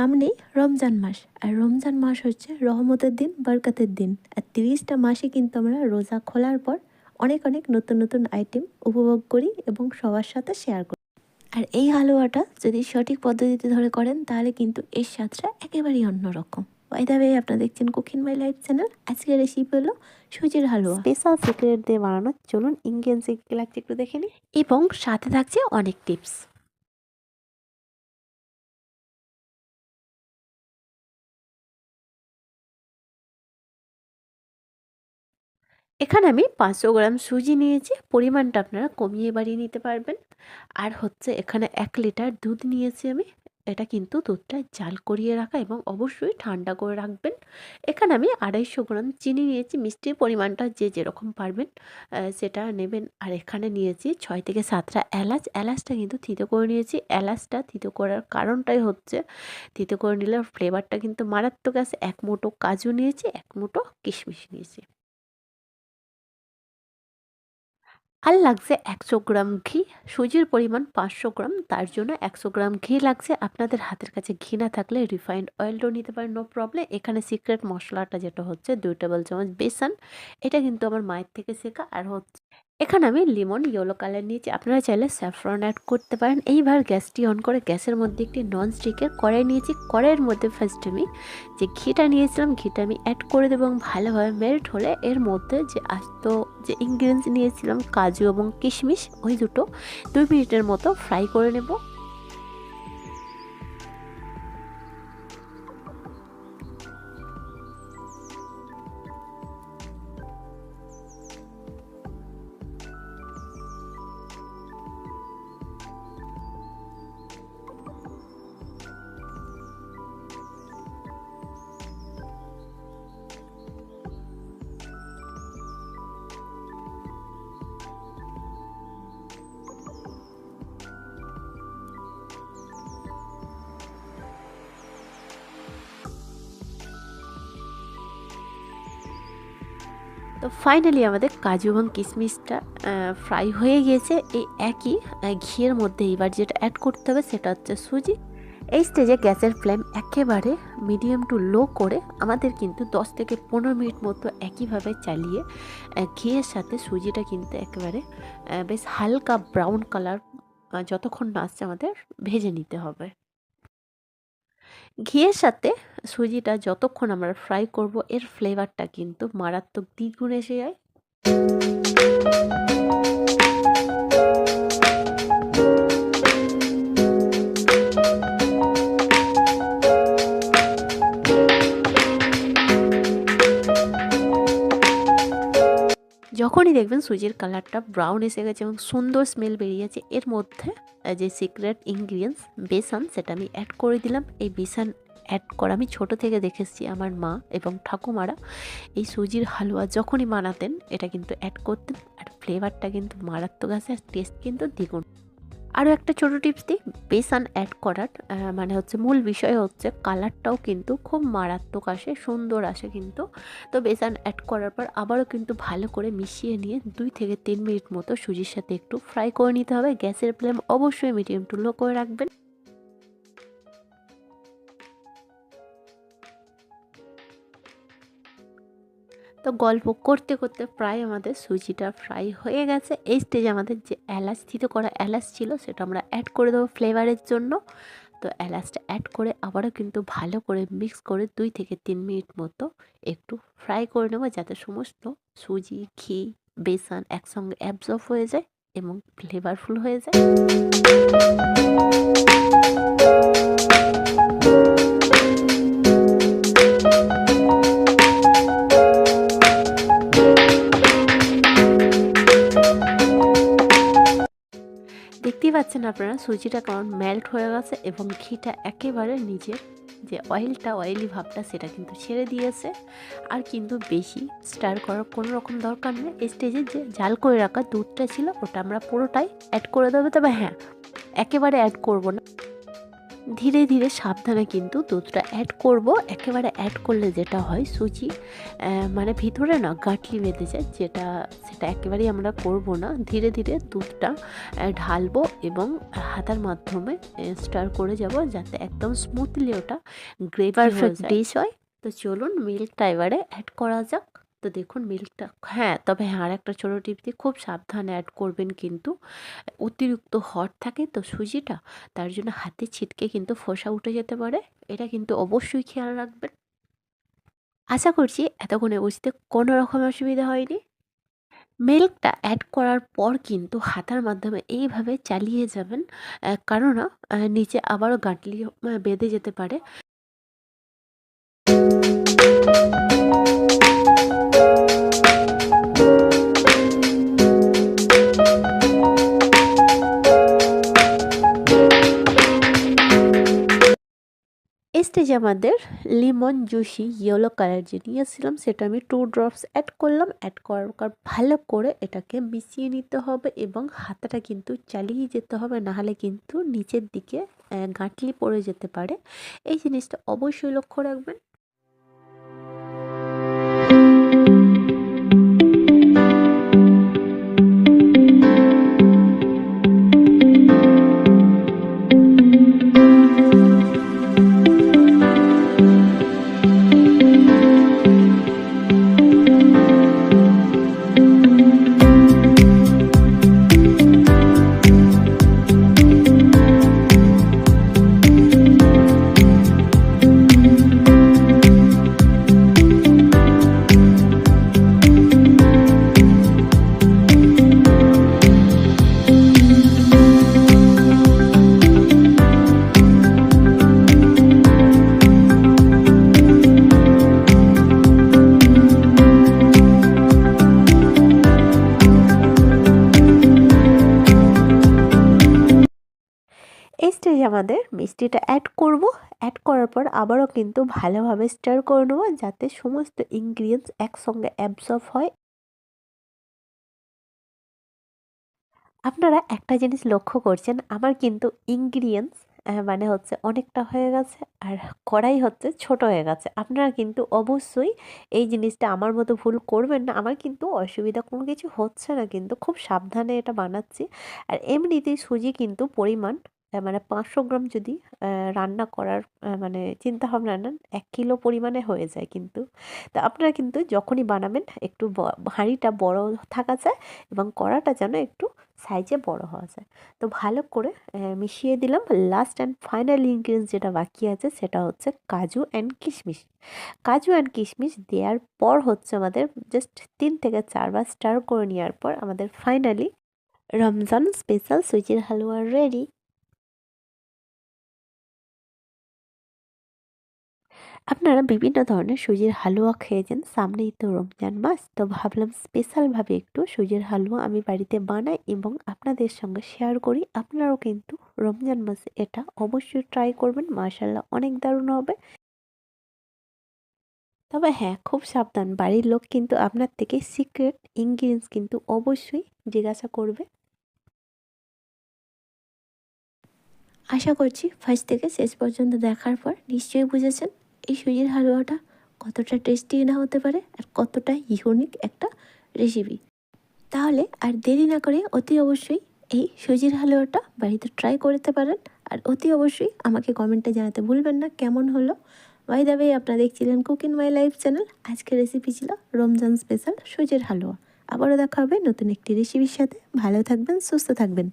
সামনেই রমজান মাস। আর রমজান মাস হচ্ছে রহমতের দিন বরকতের দিন। আর তিরিশটা মাসে কিন্তু আমরা রোজা খোলার পর অনেক অনেক নতুন নতুন আইটেম উপভোগ করি এবং সবার সাথে শেয়ার করি। আর এই হালুয়াটা যদি সঠিক পদ্ধতিতে ধরে করেন তাহলে কিন্তু এর স্বাদটা একেবারেই অন্যরকম। বাই দা ওয়ে আপনারা দেখছেন কুকিং মাই লাইফ চ্যানেল আজকের রেসিপি হলো সুজির হালুয়া। স্পেশাল সিক্রেট দিয়ে বানানো চলুন ইনগ্রিডিয়েন্টস কি লাগছে একটু দেখে নিই। এবং সাথে থাকছে অনেক টিপস এখানে আমি পাঁচশো গ্রাম সুজি নিয়েছি। পরিমাণটা আপনারা কমিয়ে বাড়িয়ে নিতে পারবেন। আর হচ্ছে এখানে এক লিটার দুধ নিয়েছি আমি। এটা কিন্তু দুধটা জাল করিয়ে রাখা এবং অবশ্যই ঠান্ডা করে রাখবেন। এখানে আমি আড়াইশো গ্রাম চিনি নিয়েছি। মিষ্টির পরিমাণটা যে যেরকম পারবেন সেটা নেবেন। আর এখানে নিয়েছি ছয় থেকে সাতটা এলাচ। এলাচটা কিন্তু থিতো করে নিয়েছি। এলাচটা থিতো করার কারণটাই হচ্ছে, থিতো করে নিলে ফ্লেভারটা কিন্তু মারাত্মক আছে। এক মুঠো কাজু নিয়েছি, এক মুঠো কিশমিশ নিয়েছি। আর লাগছে একশো গ্রাম ঘি। সুজির পরিমাণ পাঁচশো গ্রাম, তার জন্য একশো গ্রাম ঘি লাগছে। আপনাদের হাতের কাছে ঘি না থাকলে রিফাইন্ড অয়েলটাও নিতে পারেন নো প্রবলেম এখানে সিক্রেট মশলাটা যেটা হচ্ছে, দুই টেবিল চামচ বেসন। এটা কিন্তু আমার মায়ের থেকে শেখা। আর হচ্ছে এখানে আমি লিমন ইয়েলো কালার নিয়েছি। আপনারা চাইলে স্যাফরন অ্যাড করতে পারেন। এইবার গ্যাসটি অন করে গ্যাসের মধ্যে একটি নন স্টিকের কড়াই নিয়েছি। কড়াইয়ের মধ্যে ফার্স্ট আমি যে ঘিটা নিয়েছিলাম, ঘিটা আমি অ্যাড করে দেবো এবং ভালোভাবে মেল্ট হলে এর মধ্যে যে আস্ত যে ইনগ্রিডিয়েন্টস নিয়েছিলাম, কাজু এবং কিশমিশ, ওই দুটো দুই মিনিটের মতো ফ্রাই করে নেব। তো ফাইনালি আমাদের কাজু এবং কিশমিশটা ফ্রাই হয়ে গিয়েছে। এই একই ঘিয়ের মধ্যে এবার যেটা অ্যাড করতে হবে সেটা হচ্ছে সুজি। এই স্টেজে গ্যাসের ফ্লেম একেবারে মিডিয়াম টু লো করে আমাদের কিন্তু দশ থেকে পনেরো মিনিট মতো একইভাবে চালিয়ে ঘিয়ের সাথে সুজিটা কিন্তু একেবারে বেশ হালকা ব্রাউন কালার যতক্ষণ না আসছে আমাদের ভেজে নিতে হবে। ঘিয়ের সাথে সুজিটা যতক্ষণ আমরা ফ্রাই করব এর ফ্লেভারটা কিন্তু মারাত্মক দ্বিগুণ এসে যায়। যখনই দেখবেন সুজির কালারটা ব্রাউন এসে গেছে এবং সুন্দর স্মেল বেরিয়েছে এর মধ্যে যে সিক্রেট ইনগ্রিডিয়েন্টস বেসন, সেটা আমি অ্যাড করে দিলাম। এই বেসন অ্যাড করা, আমি ছোট থেকে দেখেছি আমার মা এবং ঠাকুমারা। এই সুজির হালুয়া যখনই বানাতেন, এটা কিন্তু অ্যাড করতেন। আর ফ্লেভারটা কিন্তু মারাত্মক আছে, আর টেস্ট কিন্তু দ্বিগুণ। আরও একটা ছোট টিপস দিই বেসান অ্যাড করার মানে হচ্ছে মূল বিষয় হচ্ছে কালারটাও কিন্তু খুব মারাত্মক আসে, সুন্দর আসে কিন্তু। তো বেসান অ্যাড করার পর আবারও কিন্তু ভালো করে মিশিয়ে নিয়ে দুই থেকে তিন মিনিট মতো সুজির সাথে একটু ফ্রাই করে নিতে হবে। গ্যাসের ফ্লেম অবশ্যই মিডিয়াম টু লো করে রাখবেন। তো গল্প করতে করতে প্রায় আমাদের সুজিটা ফ্রাই হয়ে গেছে। এই স্টেজে আমাদের যে এলাচ স্থিত করা এলাচ ছিল সেটা আমরা অ্যাড করে দেবো ফ্লেভারের জন্য। তো এলাচটা অ্যাড করে আবারও কিন্তু ভালো করে মিক্স করে দুই থেকে তিন মিনিট মতো একটু ফ্রাই করে নেব যাতে সমস্ত সুজি, ঘি, বেসন একসঙ্গে অ্যাবজর্ব হয়ে যায় এবং ফ্লেভারফুল হয়ে যায়। দেখতেই পাচ্ছেন আপনারা, সুজিটা কারণ মেল্ট হয়ে গেছে এবং ঘিটা একেবারে নিজের যে অয়েলটা অয়েলি ভাবটা সেটা কিন্তু ছেড়ে দিয়েছে। আর কিন্তু বেশি স্টার করার কোনো রকম দরকার নেই। স্টেজে যে জাল করে রাখা দুধটা ছিল, ওটা আমরা পুরোটাই অ্যাড করে দেবো। তবে হ্যাঁ একেবারে অ্যাড করব না। ধীরে ধীরে সাবধানে কিন্তু দুধটা অ্যাড করব। একেবারে অ্যাড করলে যেটা হয় সুজি মানে ভিতরে না গাঁটলি বেঁধে যায় যেটা সেটা একেবারেই আমরা করব না। ধীরে ধীরে দুধটা ঢালবো এবং হাতার মাধ্যমে স্টার করে যাব যাতে একদম স্মুথলি ওটা গ্রেভার ডিশ হয়। তো চলুন মিল্কটা এবারে অ্যাড করা যাক। তো দেখুন মিল্কটা হ্যাঁ তবে হ্যাঁ আর একটা ছোটো টিপ দিয়ে খুব সাবধানে অ্যাড করবেন কিন্তু। অতিরিক্ত হট থাকে তো সুজিটা, তার জন্য হাতে ছিটকে কিন্তু ফোসা উঠে যেতে পারে, এটা কিন্তু অবশ্যই খেয়াল রাখবেন। আশা করছি এতক্ষণে বুঝতে কোনো রকম অসুবিধা হয়নি। মিল্কটা অ্যাড করার পর কিন্তু হাতার মাধ্যমে এইভাবে চালিয়ে যাবেন কেননা নিচে আবারও গাঁটলি বেঁধে যেতে পারে। আমাদের লিমন জুসি ইয়েলো কালার যে নিয়েছিলাম, সেটা আমি টু ড্রপস অ্যাড করলাম। অ্যাড করার ভালো করে এটাকে মিশিয়ে নিতে হবে এবং হাতাটা কিন্তু চালিয়ে যেতে হবে, নাহলে কিন্তু নিচের দিকে গাঁটলি পড়ে যেতে পারে। এই জিনিসটা অবশ্যই লক্ষ্য রাখবেন। আমাদের মিষ্টিটা অ্যাড করব। অ্যাড করার পর আবারও কিন্তু ভালোভাবে স্টার করে নেব যাতে সমস্ত ইনগ্রিডিয়েন্টস একসঙ্গে অ্যাবজর্ব হয়। আপনারা একটা জিনিস লক্ষ্য করছেন, আমার কিন্তু ইনগ্রিডিয়েন্টস মানে হচ্ছে অনেকটা হয়ে গেছে আর কড়াই হচ্ছে ছোট হয়ে গেছে। আপনারা কিন্তু অবশ্যই এই জিনিসটা আমার মতো ভুল করবেন না, আমার কিন্তু অসুবিধা কোনো কিছু হচ্ছে না, কিন্তু খুব সাবধানে এটা বানাচ্ছি। আর এমনিতেই সুজি কিন্তু পরিমাণ মানে পাঁচশো গ্রাম যদি রান্না করার মানে চিন্তা ভাবনা নেন, এক কিলো পরিমাণে হয়ে যায় কিন্তু। তা আপনারা কিন্তু যখনই বানাবেন, একটু হাঁড়িটা বড় থাকা যায় এবং কড়াটা যেন একটু সাইজে বড় হওয়া যায়। তো ভালো করে মিশিয়ে দিলাম। লাস্ট অ্যান্ড ফাইনাল ইনগ্রিডিয়েন্টস যেটা বাকি আছে, সেটা হচ্ছে কাজু অ্যান্ড কিশমিশ। কাজু অ্যান্ড কিশমিশ দেওয়ার পর হচ্ছে আমাদের জাস্ট তিন থেকে চারবার স্টার করে নেওয়ার পর আমাদের ফাইনালি রমজান স্পেশাল সুজির হালুয়া রেডি আপনারা বিভিন্ন ধরনের সুজির হালুয়া খেয়েছেন সামনেই তো রমজান মাস, তো ভাবলাম স্পেশালভাবে একটু সুজির হালুয়া আমি বাড়িতে বানাই এবং আপনাদের সঙ্গে শেয়ার করি। আপনারাও কিন্তু রমজান মাসে এটা অবশ্যই ট্রাই করবেন মাশাল্লাহ অনেক দারুণ হবে। তবে হ্যাঁ খুব সাবধান, বাড়ির লোক কিন্তু আপনার থেকে সিক্রেট ইনগ্রিডিয়েন্টস কিন্তু অবশ্যই জিজ্ঞাসা করবে। আশা করছি ফার্স্ট থেকে শেষ পর্যন্ত দেখার পর নিশ্চয়ই বুঝেছেন। এই সুজির হালুয়াটা কতটা টেস্টি না হতে পারে আর কতটা ইউনিক একটা রেসিপি তাহলে আর দেরি না করে অতি অবশ্যই এই সুজির হালুয়াটা বাড়িতে ট্রাই করতে পারেন আর অতি অবশ্যই আমাকে কমেন্টে জানাতে ভুলবেন না কেমন হলো। বাই দ্য আপনারা দেখছিলেন কুক মাই লাইফ চ্যানেল আজকের রেসিপি ছিল রমজান স্পেশাল সুজির হালুয়া। আবারও দেখা হবে নতুন একটি রেসিপির সাথে। ভালো থাকবেন, সুস্থ থাকবেন।